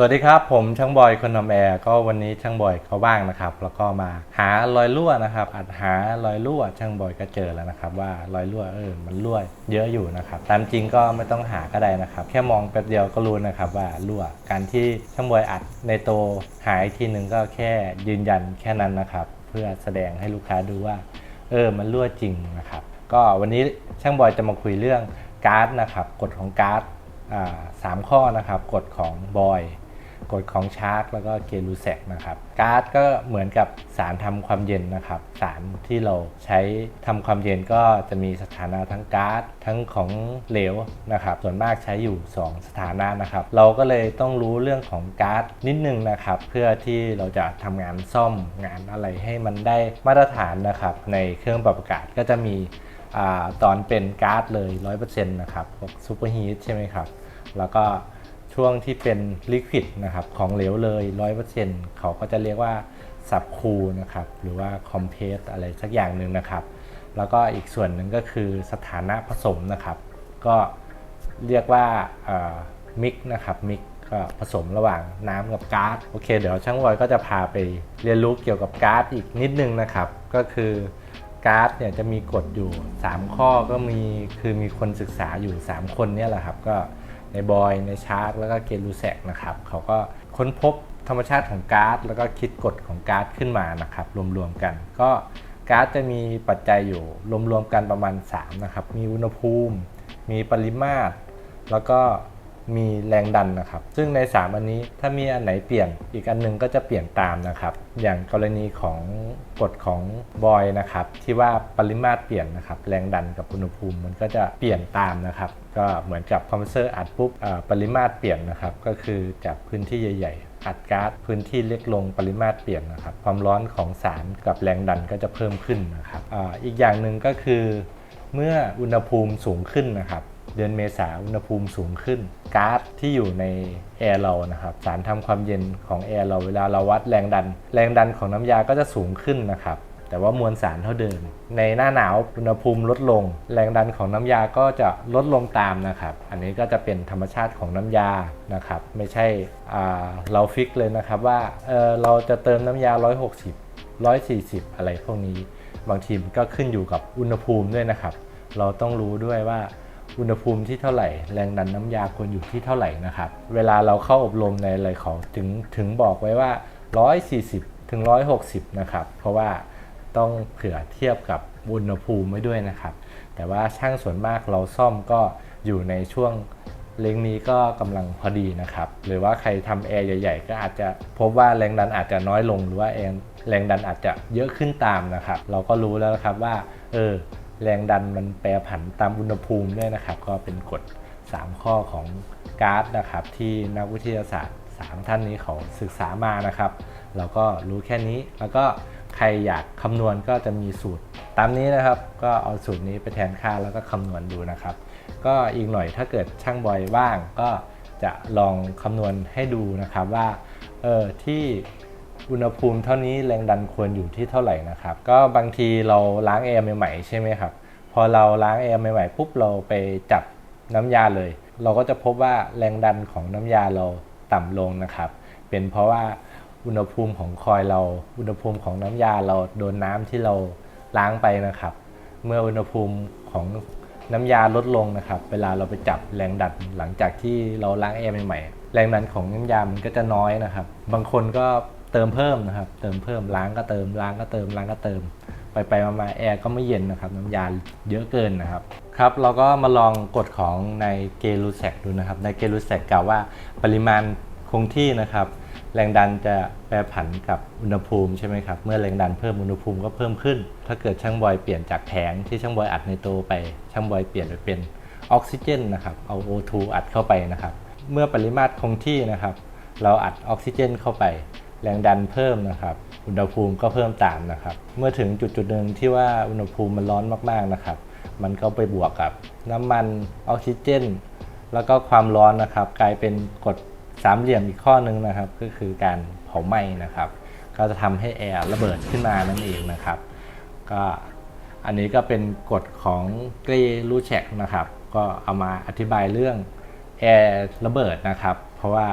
สวัสดีครับ ผมช่างบอยคนทำแอร์ก็วันนี้ช่างบอยเขาว่างนะครับ แล้วก็มาหารอยรั่วนะครับ อัดหารอยรั่วช่างบอยก็เจอแล้วนะครับ ว่ารอยรั่วเออมันรั่วเยอะอยู่นะครับตามจริงก็ไม่ต้องหาก็ได้นะครับ แค่มองแป๊บเดียวก็รู้นะครับว่ารั่วการที่ช่างบอยอัดในโตหายทีหนึ่งก็แค่ยืนยันแค่นั้นนะครับ เพื่อแสดงให้ลูกค้าดูว่า เออมันรั่วจริงนะครับ ก็วันนี้ช่างบอยจะมาคุยเรื่องการ์ดนะครับกฎของการ์ดอ่าสามข้อนะครับกฎของบอย กฎของชาร์กแล้วก็เกลูแซกนะครับก๊าร์ดก็เหมือนกับสารทำความเย็นนะครับ สารที่เราใช้ทำความเย็นก็จะมีสถานะทั้งก๊าซทั้งของเหลวนะครับ ส่วนมากใช้อยู่ 2 สถานะนะครับ เราก็เลยต้องรู้เรื่องของก๊าซนิดนึงนะครับ เพื่อที่เราจะทำงานซ่อมงานอะไรให้มันได้มาตรฐานนะครับ ในเครื่องปรับอากาศก็จะมีอตอนเป็นก๊าซเลย 100%นะครับพวกซูเปอร์ฮีทใช่ไหมครับ แล้วก็ ช่วงที่เป็นลิควิดนะครับของเหลวเลย100%เขาก็จะเรียกว่าสับคูนะครับหรือว่าคอมเพสอะไรสักอย่างหนึ่งนะครับ แล้วก็อีกส่วนหนึ่งก็คือสถานะผสมนะครับ ก็เรียกว่ามิกนะครับมิกก็ผสมระหว่างน้ำกับก๊าซโอเคเดี๋ยวช่างบอยก็จะพาไปเรียนรู้เกี่ยวกับก๊าซอีกนิดนึงนะครับ ก็คือก๊าซเนี่ยจะมีกฎอยู่ 3 ข้อก็มีคือมีคนศึกษาอยู่ 3 คนเนี่ยแหละครับ ก็ ในบอย ในชาร์กแล้วก็เกลูแซกนะครับเขาก็ค้นพบธรรมชาติของก๊าซแล้วก็คิดกฎของก๊าซขึ้นมานะครับรวมๆกัน ก็ก๊าซจะมีปัจจัยอยู่รวมๆกันประมาณ3นะครับมีอุณหภูมิ มีปริมาตร แล้วก็ มีแรงดันนะครับ ซึ่งใน 3 อันนี้ถ้ามีอันไหนเปลี่ยนอีกอันหนึงก็จะเปลี่ยนตามนะครับ อย่างกรณีของกฎของบอยนะครับ ที่ว่าปริมาตรเปลี่ยนนะครับ แรงดันกับอุณหภูมิมันก็จะเปลี่ยนตามนะครับ ก็เหมือนกับคอมเพรสเซอร์อัดปุ๊บปริมาตรเปลี่ยนนะครับ ก็คือจากพื้นที่ใหญ่อัดก๊าซพื้นที่เล็กลงปริมาตรเปลี่ยนนะครับ ความร้อนของสารกับแรงดันก็จะเพิ่มขึ้นนะครับออีกอย่างหนึ่งก็คือ เมื่ออุณหภูมิสูงขึ้นนะครับ เดือนเมษาอุณหภูมิสูงขึ้นก๊าซที่อยู่ในแอร์เรานะครับสารทำความเย็นของแอร์เราเวลาเราวัดแรงดัน แรงดันของน้ำยาก็จะสูงขึ้นนะครับแต่ว่ามวลสารเท่าเดิม ในหน้าหนาวอุณหภูมิลดลง แรงดันของน้ำยาก็จะลดลงตามนะครับ อันนี้ก็จะเป็นธรรมชาติของน้ำยานะครับ ไม่ใช่เราฟิกเลยนะครับว่าเเราจะเติมน้ำยา 160 140 อะไรพวกนี้ บางทีมันก็ขึ้นอยู่กับอุณหภูมิด้วยนะครับ เราต้องรู้ด้วยว่า อุณหภูมิที่เท่าไหร่ แรงดันน้ำยาควรอยู่ที่เท่าไหร่นะครับ เวลาเราเข้าอบรมในอะไรเขาถึงถึงบอกไว้ว่า 140 ถึง 160 นะครับ เพราะว่าต้องเผื่อเทียบกับอุณหภูมิไว้ด้วยนะครับ แต่ว่าช่างส่วนมากเราซ่อมก็อยู่ในช่วงเลงนี้ก็กำลังพอดีนะครับ หรือว่าใครทำแอร์ใหญ่ ๆ ก็อาจจะพบว่าแรงดันอาจจะน้อยลงหรือว่าแรงแรงดันอาจจะเยอะขึ้นตามนะครับ เราก็รู้แล้วครับว่าเออ แรงดันมันแปรผันตามอุณหภูมิด้วยนะครับ ก็เป็นกฎ 3 ข้อของก๊าซนะครับ ที่นักวิทยาศาสตร์ 3 ท่านนี้เขาศึกษามานะครับ เราก็รู้แค่นี้แล้วก็ใครอยากคำนวณก็จะมีสูตร ตามนี้นะครับ ก็เอาสูตรนี้ไปแทนค่าแล้วก็คำนวณดูนะครับ ก็อีกหน่อยถ้าเกิดช่างบอยว่างก็จะลองคำนวณให้ดูนะครับว่าเออที่ อุณหภูมิเท่านี้แรงดันควรอยู่ที่เท่าไหร่นะครับ ก็บางทีเราล้างแอร์ใหม่ๆใช่ไหมครับ พอเราล้างแอร์ใหม่ๆปุ๊บเราไปจับน้ำยาเลย เราก็จะพบว่าแรงดันของน้ำยาเราต่ำลงนะครับ เป็นเพราะว่าอุณหภูมิของคอยเรา อุณหภูมิของน้ำยาเราโดนน้ำที่เราล้างไปนะครับ เมื่ออุณหภูมิของน้ำยาลดลงนะครับ เวลาเราไปจับแรงดันหลังจากที่เราล้างแอร์ใหม่ๆแรงดันของน้ำยามันก็จะน้อยนะครับ บางคนก็ เติมเพิ่มนะครับ เติมเพิ่มล้างก็เติมล้างก็เติมล้างก็เติม ไปไปมาแอร์ก็ไม่เย็นนะครับ น้ำยาเยอะเกินนะครับครับเราก็มาลองกฎของในเกลูแซกดูนะครับ ในเกลูแซกกล่าวว่าปริมาณคงที่นะครับ แรงดันจะแปรผันกับอุณหภูมิใช่ไหมครับ เมื่อแรงดันเพิ่มอุณหภูมิก็เพิ่มขึ้น ถ้าเกิดช่างบอยเปลี่ยนจากแผงที่ช่างบอยอัดในโตไปช่างบอยเปลี่ยนไปเป็นออกซิเจนนะครับเอา O2 อัดเข้าไปนะครับ เมื่อปริมาตรคงที่นะครับ เราอัดออกซิเจนเข้าไป แรงดันเพิ่มนะครับ อุณหภูมิก็เพิ่มตามนะครับ เมื่อถึงจุดจุดหนึ่งที่ว่าอุณหภูมิมันร้อนมากๆนะครับ มันก็ไปบวกกับน้ำมันออกซิเจน แล้วก็ความร้อนนะครับ กลายเป็นกฎสามเหลี่ยมอีกข้อหนึ่งนะครับ ก็คือการเผาไหม้นะครับ ก็จะทำให้แอร์ระเบิดขึ้นมานั่นเองนะครับ ก็อันนี้ก็เป็นกฎของเกรลูแชกนะครับ ก็เอามาอธิบายเรื่องแอร์ระเบิดนะครับ เพราะว่า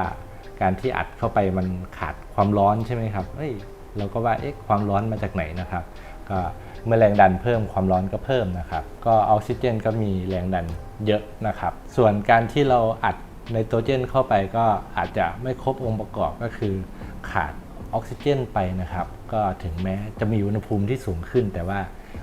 การที่อัดเข้าไปมันขาดความร้อนใช่ไหมครับเอ้ยเราก็ว่าเอ๊ะความร้อนมาจากไหนนะครับ ก็เมื่อแรงดันเพิ่มความร้อนก็เพิ่มนะครับ ก็ออกซิเจนก็มีแรงดันเยอะนะครับ ส่วนการที่เราอัดไนโตรเจนเข้าไปก็อาจจะไม่ครบองค์ประกอบก็คือขาดออกซิเจนไปนะครับ ก็ถึงแม้จะมีอุณหภูมิที่สูงขึ้น แต่ว่า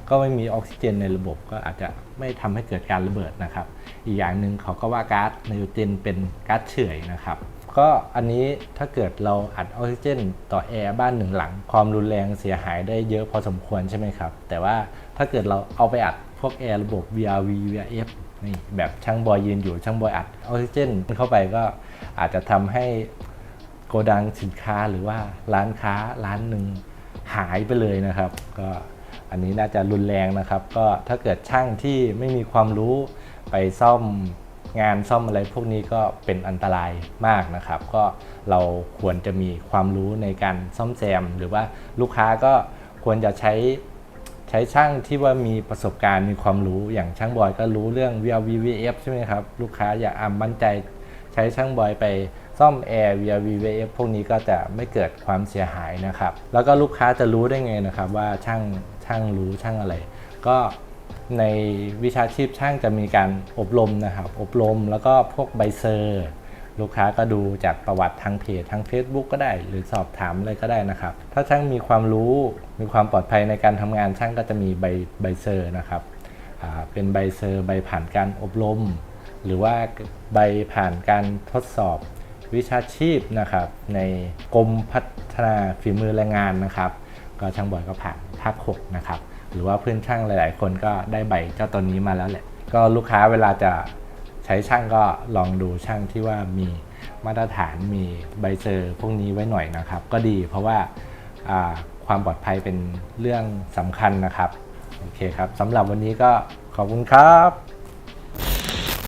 ก็ไม่มีออกซิเจนในระบบก็อาจจะไม่ทำให้เกิดการระเบิดนะครับ อีกอย่างหนึ่งเขาก็ว่าก๊าซไนโตรเจนเป็นก๊าซเฉื่อยนะครับ ก็อันนี้ถ้าเกิดเราอัดออกซิเจน ต่อแอร์บ้านหนึ่งหลัง ความรุนแรงเสียหายได้เยอะพอสมควรใช่ไหมครับ แต่ว่าถ้าเกิดเราเอาไปอัดพวกแอร์ระบบ VRV VRF นี่แบบช่างบอยยืนอยู่ช่างบอยอัดออกซิเจนเข้าไปก็อาจจะทำให้โกดังสินค้าหรือว่าร้านค้าร้านหนึ่งหายไปเลยนะครับ ก็อันนี้น่าจะรุนแรงนะครับ ก็ถ้าเกิดช่างที่ไม่มีความรู้ไปซ่อม งานซ่อมอะไรพวกนี้ก็เป็นอันตรายมากนะครับ ก็เราควรจะมีความรู้ในการซ่อมแซม หรือว่าลูกค้าก็ควรจะใช้ใช้ช่างที่ว่ามีประสบการณ์มีความรู้อย่างช่างบอยก็รู้เรื่อง VRV VF ใช่ไหมครับลูกค้าอย่าอ่ามั่นใจใช้ช่างบอยไปซ่อมแอร์ VRV VF พวกนี้ก็จะไม่เกิดความเสียหายนะครับ แล้วก็ลูกค้าจะรู้ได้ไงนะครับว่าช่างช่างรู้ช่างอะไร ก็ ในวิชาชีพช่างจะมีการอบรมนะครับ อบรมแล้วก็พวกใบเซอร์ ลูกค้าก็ดูจากประวัติทางเพจทาง Facebook ก็ได้ หรือสอบถามอะไรก็ได้นะครับ ถ้าช่างมีความรู้มีความปลอดภัยในการทำงานช่างก็จะมีใบใบเซอร์นะครับเป็นใบเซอร์ใบผ่านการอบรม หรือว่าใบผ่านการทดสอบวิชาชีพนะครับ ในกรมพัฒนาฝีมือแรงงานนะครับ ก็ช่างบอยก็ผ่านภาค6นะครับ หรือว่าเพื่อนช่างหลาย ๆ คนก็ได้ใบเจ้าตัวนี้มาแล้วแหละ ก็ลูกค้าเวลาจะใช้ช่างก็ลองดูช่างที่ว่ามีมาตรฐานมีใบเซอร์พวกนี้ไว้หน่อยนะครับ ก็ดีเพราะว่าอ่าความปลอดภัยเป็นเรื่องสำคัญนะครับ โอเคครับสำหรับวันนี้ก็ขอบคุณครับ